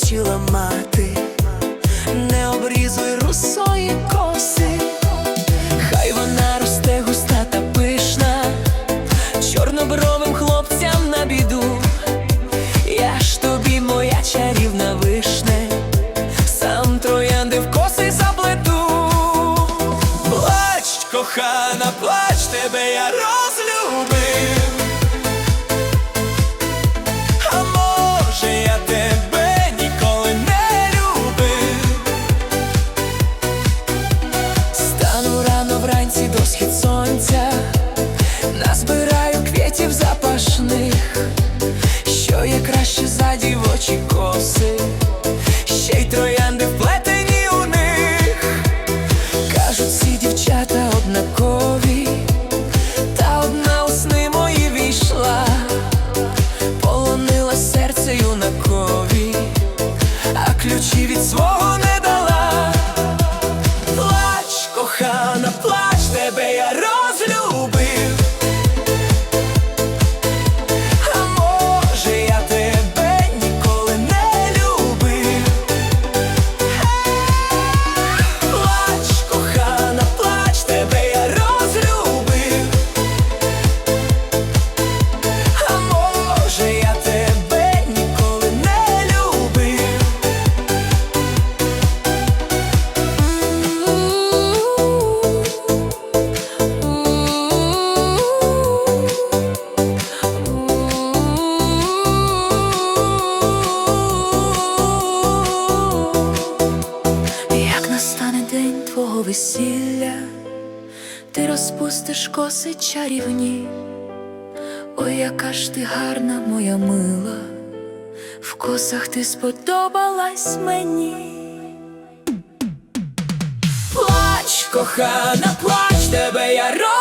хотіла мати, не обрізуй русої коси, хай вона росте густа та пишна, чорнобровим хлопцям на біду, я ж тобі, моя чарівна вишне, сам троянди в коси заплету, плач, кохана, плач тебе, я розлюбив. дівочі коси, ще й троянди. весілля, ти розпустиш коси чарівні, Ой, яка ж ти гарна моя мила, в косах ти сподобалась мені. Плач, кохана, плач тебе, я роблю.